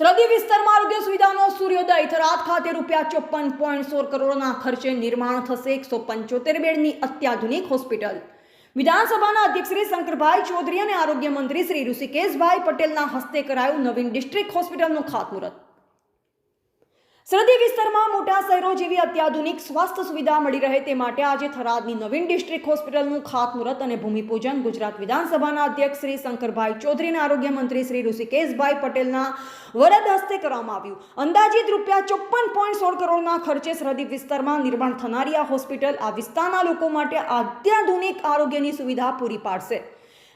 સરહદી વિસ્તારમાં આરોગ્ય સુવિધાનો સૂર્યોદય થરાદ ખાતે રૂપિયા ચોપન પોઈન્ટ સોળ કરોડના ખર્ચે નિર્માણ થશે એકસો પંચોતેર બેડની અત્યાધુનિક હોસ્પિટલ. વિધાનસભાના અધ્યક્ષ શ્રી શંકરભાઈ ચૌધરી અને આરોગ્ય મંત્રી શ્રી ઋષિકેશભાઈ પટેલના હસ્તે કરાયું નવીન ડિસ્ટ્રિક્ટ હોસ્પિટલનું ખાતમુહૂર્ત. સરહદી વિસ્તારમાં મોટા શહેરો જેવી અત્યાધુનિક સ્વાસ્થ્ય સુવિધા મળી રહે તે માટે આજે થરાદની નવીન ડિસ્ટ્રિક્ટ હોસ્પિટલનું ખાતમુહૂર્ત અને ભૂમિપૂજન ગુજરાત વિધાનસભાના અધ્યક્ષ શ્રી શંકરભાઈ ચૌધરી અને આરોગ્ય મંત્રી શ્રી ઋષિકેશભાઈ પટેલના વરદ હસ્તે કરવામાં આવ્યું. અંદાજિત રૂપિયા ચોપ્પન પોઈન્ટ સોળ કરોડના ખર્ચે સરહદી વિસ્તારમાં નિર્માણ થનારી આ હોસ્પિટલ આ વિસ્તારના લોકો માટે અત્યાધુનિક આરોગ્યની સુવિધા પૂરી પાડશે.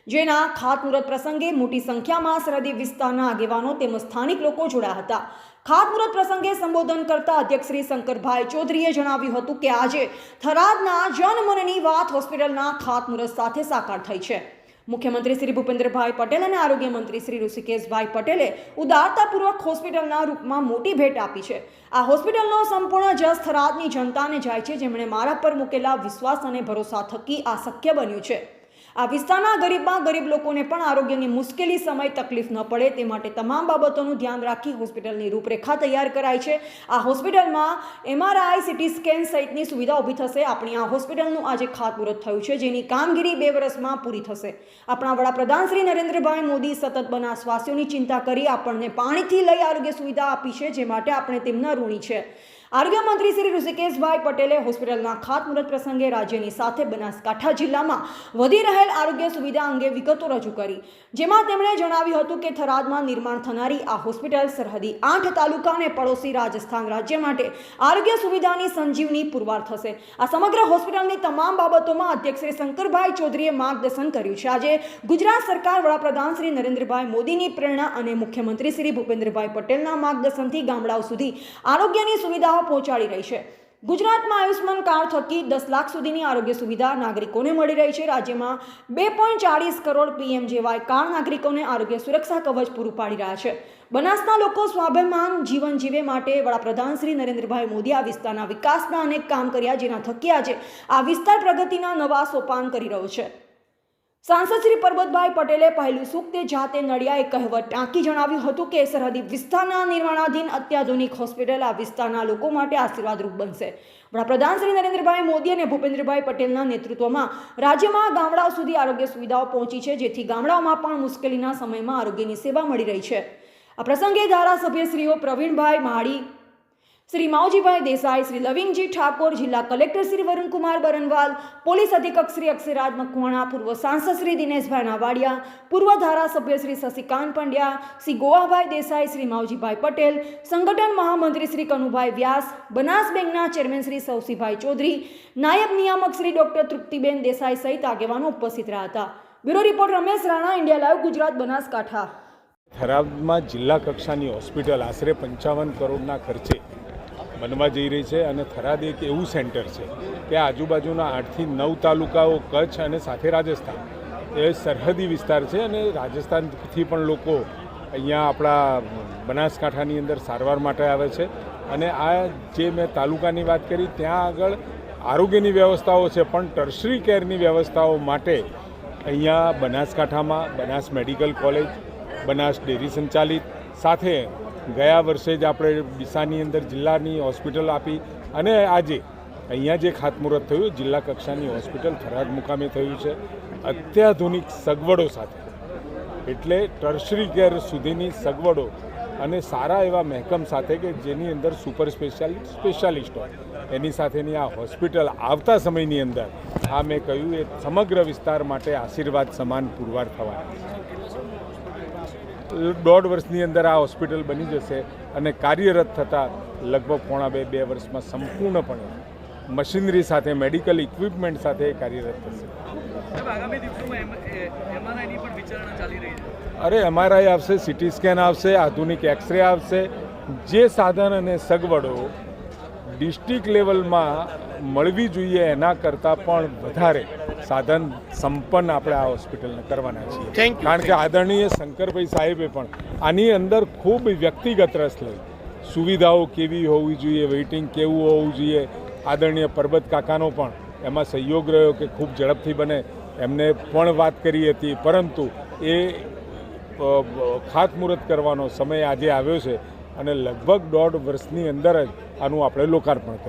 જેના ખાતમુહૂર્ત પ્રસંગે મોટી સંખ્યામાં સરહદી વિસ્તારના આગેવાનો તેમજ સ્થાનિક લોકો જોડાયા હતા. ખાતમુહૂર્ત પ્રસંગે સંબોધન કરતા અધ્યક્ષ શ્રી શંકરભાઈ ચૌધરીએ જણાવ્યું હતું કે આજે થરાદના જનમનની વાત હોસ્પિટલના ખાતમુહૂર્ત સાથે સાકાર થઈ છે. મુખ્યમંત્રી શ્રી ભૂપેન્દ્રભાઈ પટેલ અને આરોગ્ય મંત્રી શ્રી ઋષિકેશભાઈ પટેલે ઉદારતાપૂર્વક હોસ્પિટલના રૂપમાં મોટી ભેટ આપી છે. આ હોસ્પિટલનો સંપૂર્ણ જસ થરાદની જનતાને જાય છે, જેમણે મારા પર મૂકેલા વિશ્વાસ અને ભરોસા થકી આ શક્ય બન્યું છે. આ વિસ્તારના ગરીબમાં ગરીબ લોકોને પણ આરોગ્યની મુશ્કેલી, સમય, તકલીફ ન પડે તે માટે તમામ બાબતોનું ધ્યાન રાખી હોસ્પિટલની રૂપરેખા તૈયાર કરાઈ છે. આ હોસ્પિટલમાં એમઆરઆઈ સીટી સ્કેન સહિતની સુવિધા ઊભી થશે. આપણી આ હોસ્પિટલનું આજે ખાતમુહૂર્ત થયું છે, જેની કામગીરી બે વર્ષમાં પૂરી થશે. આપણા વડાપ્રધાન શ્રી નરેન્દ્રભાઈ મોદી સતત બના સ્વાસ્થ્યોની ચિંતા કરી આપણને પાણીથી લઈ આરોગ્ય સુવિધા આપી છે, જે માટે આપણે તેમના ઋણી છે. આરોગ્ય મંત્રી શ્રી ઋષિકેશભાઈ પટેલે હોસ્પિટલના ખાતમુહૂર્ત પ્રસંગે રાજ્યની સાથે બનાસકાંઠા જિલ્લામાં વધી રહેલ આરોગ્ય સુવિધા અંગે વિગતો રજૂ કરી. જેમાં તેમણે જણાવ્યું હતું કે થરાદમાં નિર્માણ થનારી આ હોસ્પિટલ સરહદી આઠ તાલુકા અને પડોશી રાજસ્થાન રાજ્ય માટે આરોગ્ય સુવિધાની સંજીવની પુરવાર થશે. આ સમગ્ર હોસ્પિટલની તમામ બાબતોમાં અધ્યક્ષ શ્રી શંકરભાઈ ચૌધરીએ માર્ગદર્શન કર્યું છે. આજે ગુજરાત સરકાર વડાપ્રધાન શ્રી નરેન્દ્રભાઈ મોદીની પ્રેરણા અને મુખ્યમંત્રી શ્રી ભૂપેન્દ્રભાઈ પટેલના માર્ગદર્શનથી ગામડાઓ સુધી આરોગ્યની સુવિધાઓ પહોંચાડી રહી છે. ગુજરાતમાં આયુષ્માન કાર્ડ થકી દસ લાખ સુધીની આરોગ્ય સુવિધા નાગરિકોને મળી રહી છે. રાજ્યમાં બે પોઈન્ટ ચાળીસ કરોડ પીએમજેવાય કાર્ડ નાગરિકોને આરોગ્ય સુરક્ષા કવચ પૂરું પાડી રહ્યા છે. બનાસના લોકો સ્વાભિમાન જીવન જીવે માટે વડાપ્રધાન શ્રી નરેન્દ્રભાઈ મોદી આ વિસ્તારના વિકાસના અનેક કામ કર્યા જેના થકી આજે આ વિસ્તાર પ્રગતિના નવા સોપાન કરી રહ્યો છે. સાંસદ શ્રી પરબતભાઈ પટેલે પહેલું સુખ જાતે નડિયાએ કહેવત ટાંકી જણાવ્યું હતું કે સરહદી વિસ્તારના નિર્માણાધીન અત્યાધુનિક હોસ્પિટલ આ વિસ્તારના લોકો માટે આશીર્વાદરૂપ બનશે. વડાપ્રધાન શ્રી નરેન્દ્રભાઈ મોદી અને ભૂપેન્દ્રભાઈ પટેલના નેતૃત્વમાં રાજ્યમાં ગામડાઓ સુધી આરોગ્ય સુવિધાઓ પહોંચી છે, જેથી ગામડાઓમાં પણ મુશ્કેલીના સમયમાં આરોગ્યની સેવા મળી રહી છે. આ પ્રસંગે ધારાસભ્યશ્રીઓ પ્રવીણભાઈ માળી શ્રી માવજીભાઈ દેસાઈ, શ્રી લવિંગજી ઠાકોર, જિલ્લા કલેક્ટર શ્રી વરુણકુમાર બરનવાલ, પોલીસ અધિક્ષક શ્રી અક્ષરાજ મકવાણા પૂર્વ સાંસદ શ્રી દિનેશભાઈ નાવાડિયા પૂર્વ ધારાસભ્ય શ્રી શશિકાંત પંડ્યા, શ્રી ગોવાભાઈ દેસાઈ, શ્રી માવજીભાઈ પટેલ, સંગઠન મહામંત્રી શ્રી કનુભાઈ વ્યાસ, બનાસ બેંકના ચેરમેન શ્રી સૌસીભાઈ ચૌધરી, નાયબ નિયામક શ્રી ડોક્ટર તૃપ્તિબેન દેસાઈ સહિત આગેવાનો ઉપસ્થિત રહ્યા હતા. Bureau report Ramesh Rana, India live, Gujarat, Banaskantha. થરાદમાં જિલ્લા કક્ષાની હોસ્પિટલ આશરે પંચાવન કરોડના ખર્ચે બનવા જઈ રહી છે અને થરાદ એક એવું સેન્ટર છે કે આજુબાજુના આઠથી નવ તાલુકાઓ, કચ્છ અને સાથે રાજસ્થાન. એ સરહદી વિસ્તાર છે અને રાજસ્થાનથી પણ લોકો અહીંયા આપણા બનાસકાંઠાની અંદર સારવાર માટે આવે છે. અને આ જે મેં તાલુકાની વાત કરી, ત્યાં આગળ આરોગ્યની વ્યવસ્થાઓ છે, પણ ટર્સરી કેરની વ્યવસ્થાઓ માટે અહીંયા બનાસકાંઠામાં Banas medical college, Banas dairy સંચાલિત, સાથે ગયા વર્ષે જ આપણે ડીસાની અંદર જિલ્લાની હોસ્પિટલ આપી અને આજે અહીંયા જે ખાતમુહૂર્ત થયું, જિલ્લા કક્ષાની હોસ્પિટલ થરાદ મુકામે થયું છે. અત્યાધુનિક સગવડો સાથે. એટલે ટર્શરી કેર સુધીની સગવડો અને સારા એવા મહેકમ સાથે કે જેની અંદર સુપર સ્પેશિયાલિસ્ટ સ્પેશિયાલિસ્ટ હોય. એની સાથેની આ હોસ્પિટલ આવતા સમયની અંદર આ મેં કહ્યું એ સમગ્ર વિસ્તાર માટે આશીર્વાદ સમાન પુરવાર થવાના છે. દોઢ વર્ષની અંદર આ હોસ્પિટલ બની જશે અને કાર્યરત થતાં લગભગ પોણા બે બે વર્ષમાં સંપૂર્ણપણે મશીનરી સાથે મેડિકલ ઇક્વિપમેન્ટ સાથે કાર્યરત થશે. અરે એમઆરઆઈ આવશે સિટી સ્કેન આવશે આધુનિક એક્સરે આવશે. જે સાધન અને સગવડો ડિસ્ટ્રિક્ટ લેવલમાં મળવી જોઈએ એના કરતાં પણ વધારે સાધન સંપન્ન આપણે આ હોસ્પિટલને કરવાના છીએ. કારણ કે આદરણીય શંકરભાઈ સાહેબે પણ આની અંદર ખૂબ વ્યક્તિગત રસ લઈ. સુવિધાઓ કેવી હોવી જોઈએ વેઇટિંગ કેવું હોવું જોઈએ આદરણીય પરબત કાકાનો પણ એમાં સહયોગ રહ્યો કે ખૂબ ઝડપથી બને એમને પણ વાત કરી હતી. પરંતુ એ ખાતમુહૂર્ત કરવાનો સમય આજે આવ્યો છે અને લગભગ દોઢ વર્ષની અંદર જ આનું આપણે લોકાર્પણ કરીશું